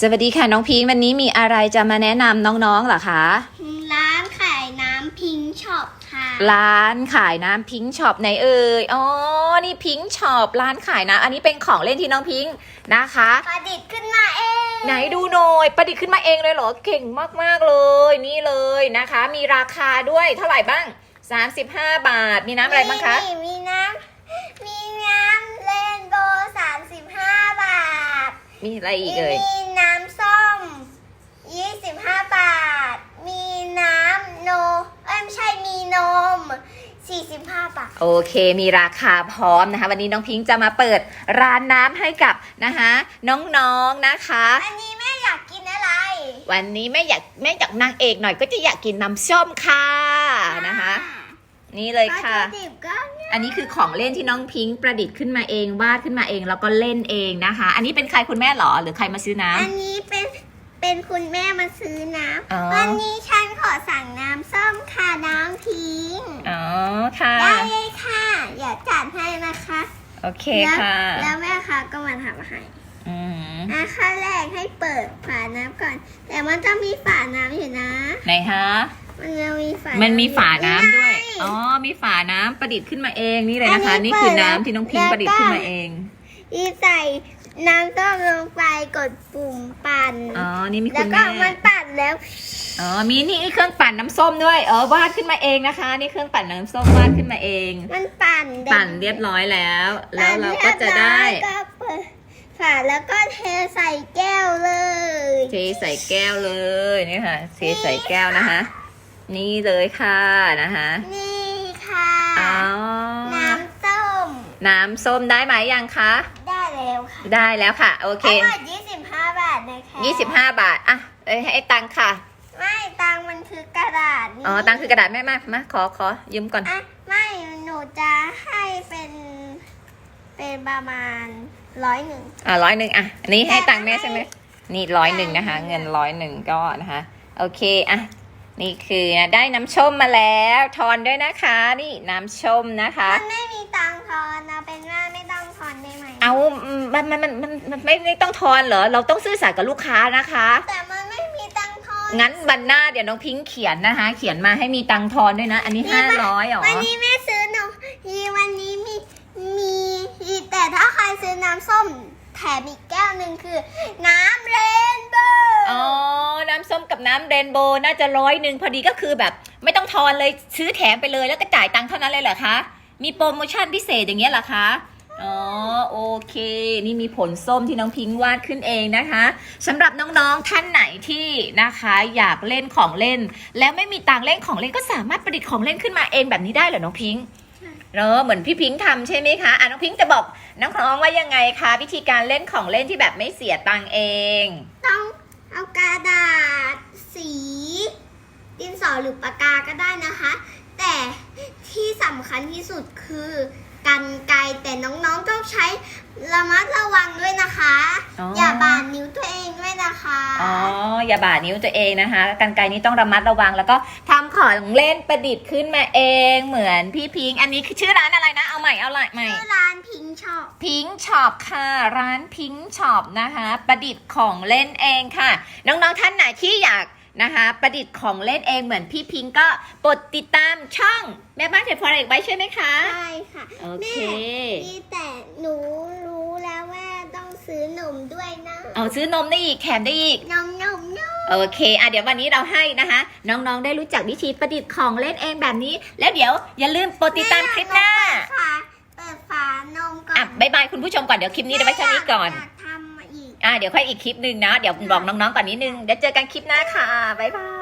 สวัสดีค่ะน้องพิงค์วันนี้มีอะไรจะมาแนะนำน้องๆเหรอคะ ร้านขายน้ำพิงค์ช็อปค่ะ ร้านขายน้ำพิงค์ช็อปไหนเอ่ย อ๋อ นี่พิงค์ช็อปร้านขายน้ำอันนี้เป็นของเล่นที่น้องพิงค์นะคะ ประดิษฐ์ขึ้นมาเอง ไหนดูหน่อยประดิษฐ์ขึ้นมาเองเลยเหรอ เก่งมากๆเลย นี่เลยนะคะ มีราคาด้วยเท่าไหร่บ้าง 35 บาท มีน้ำอะไรบ้างคะ มีมีน้ำ มีอะไรอีกเอ่ย มีน้ำส้มยี่สิบห้าบาท มีน้ำโนเอ้ยไม่ใช่มีนมสี่สิบห้าบาท โอเค มีราคาพร้อมนะคะ วันนี้น้องพิงค์จะมาเปิดร้านน้ำให้กับนะคะน้องๆนะคะ อันนี้แม่อยากกินอะไร วันนี้แม่อยากแม่อยากนางเอกหน่อยก็จะอยากกินน้ำส้มค่ะนะคะ นี่เลยค่ะ วัตถุดิบก็ อันนี้คือของเล่นที่น้องพิงค์ประดิษฐ์ขึ้นมาเองวาดขึ้นมาเองแล้วก็เล่นเองนะคะ อันนี้เป็นใครคุณแม่เหรอหรือใครมาซื้อน้ำ อันนี้เป็นเป็นคุณแม่มาซื้อน้อ๋อำวันนี้ฉันขอสั่งน้ำส้มค่ะน้ำพิงค์อ๋อค่ะได้เลยค่ะอย่าจัดให้นะคะโอเคแล้วค่ะแล้วแม่ค้าก็มาทำให้อืมอะขั้นแรกให้เปิดฝาน้ำก่อน แต่มันจะมีฝาน้ำอยู่นะ ไหนฮะมันจะมีฝา มัมันมีฝาน้ำด้วย อ๋อ๋ออมีฝาน้ำประดิษฐ์ขึ้นมาเองนี่เลยนะคะ อันนี้นี่คือเปิดแล้วน้ำที่น้องพิงค์ประดิษฐ์ขึ้นมาเองที่ใส่น้ำส้มลงไปกดปุ่มปั่น อ๋อ นี่มีแล้คุวณก็แม่มันปั่นแล้วอ๋อ มีนี่เครื่องปั่นน้ำส้มด้วย เออวาดขึ้นมาเองนะคะ นี่เครื่องปั่นน้ำส้มวาดขึ้นมาเอง มันปั่นปั่นเรียบร้อยแล้ว แล้วเราก็จะได้ ปั่นเรียบร้อยก็เปิดฝาแล้วก็เทใส่แก้วเลยเทใส่แก้วเลยนี่ค่ะเทใส่แก้วนะคะ นี่เลยค่ะนะคะ นี่ค่ะ อ๋อ น้ำส้ม น้ำส้มได้ไหมยังคะ ได้แล้วค่ะได้แล้วค่ะ โอเคทั้งหมด25บาทนะคะ25บาท อะเอ้ยให้ตังค์ค่ะ ไม่ตังค์มันคือกระดาษนี่อ๋อ ตังค์คือกระดาษแม่มามาขอขอยืมก่อนอะไม่หนูจะให้เป็น เป็นประมาณร้อยหนึ่งอ่าร้อยหนึ่งอะอันนี้ให้ตังค์แม่ให้ใช่ไหมนี่ร้อยหนึ่งนะคะ เงินร้อยหนึ่งก็นะคะ โอเคอะนี่คือได้น้ำชมมาแล้ว ทอนด้วยนะคะ นี่น้ำชมนะคะ มันไม่มีตังค์ทอน เอาอืมมันมันมันมันมันไม่ไม่ต้องทอนเหรอ เราต้องซื่อสัตย์กับลูกค้านะคะ แต่มันไม่มีตังค์ทอนงั้นบันหน้าเดี๋ยวน้องพิงค์เขียนนะคะ เขียนมาให้มีตังค์ทอนด้วยนะ อันนี้ห้าร้อยหรอ วันนี้แม่ซื้อนมมีวันนี้มีมีมีแต่ถ้าใครซื้อน้ำส้มแถมอีกแก้วหนึ่งคือ น้ำเรนโบว์อ๋อ น้ำส้มกับน้ำเรนโบว์น่าจะร้อยหนึ่งพอดีก็คือแบบ ไม่ต้องทอนเลยซื้อแถมไปเลยแล้วก็จ่ายตังค์เท่านั้นเลยเหรอคะ มีโปรโมชั่นพิเศษอย่างเงี้ยเหรอคะ อ๋อโอเค นี่มีผลส้มที่น้องพิงค์วาดขึ้นเองนะคะสำหรับน้องๆท่านไหนที่นะคะอยากเล่นของเล่น แล้วไม่มีตังค์เล่นของเล่นก็สามารถประดิษฐ์ของเล่นขึ้นมาเองแบบนี้ได้เหรอน้องพิงค์เนอะเหมือนพี่พิงค์ทำใช่ไหมคะอะน้องพิงค์จะบอกน้องๆว่ายังไงคะวิธีการเล่นของเล่นที่แบบไม่เสียตังค์เอง ต้องเอากระดาษสีดินสอหรือปากกาก็ได้นะคะ แต่ที่สำคัญที่สุดคือ กันไกรแต่น้องๆต้องใช้ระมัดระวังด้วยนะคะ อ๋ออ อย่าบาดนิ้วตัวเองด้วยนะคะ อ๋อ อย่าบาดนิ้วตัวเองนะคะ กันไกรนี้ต้องระมัดระวังแล้วก็ทำของเล่นประดิษฐ์ขึ้นมาเอง เหมือนพี่พิงค์อันนี้คือชื่อร้านอะไรนะ เอาใหม่ เอาใหม่ใหม่ ชื่อร้านพิงชอบพิงช็อปค่ะ ร้านพิงช็อปนะคะ ประดิษฐ์ของเล่นเองค่ะ น้องๆท่านไหนที่อยาก นะคะ ประดิษฐ์ของเล่นเองเหมือนพี่พิงค์ก็กดติดตามช่องแม่บ้านเทพอร์เอกไว้ใช่ไหมคะ ใช่ค่ะโอเคแม่นี่แต่หนูรู้แล้วว่าต้องซื้อนมด้วยนะเอาซื้อนมได้อีกแถมได้อีกนมนมนมโอเคอะเดี๋ยววันนี้เราให้นะคะ น้องๆได้รู้จักวิธีประดิษฐ์ของเล่นเองแบบนี้ แล้วเดี๋ยวอย่าลืมกดติดตามคลิปหน้าเปิดฝาเปิดฝานมก่อนอะบายบายคุณผู้ชมก่อนเดี๋ยวคลิปนี้เอาไว้แค่นี้ก่อน อะเดี๋ยวค่อยอีกคลิปหนึ่งนะ เดี๋ยวบอกน้องๆก่อนนิดนึง เดี๋ยวเจอกันคลิปหน้าค่ะ บ๊ายบาย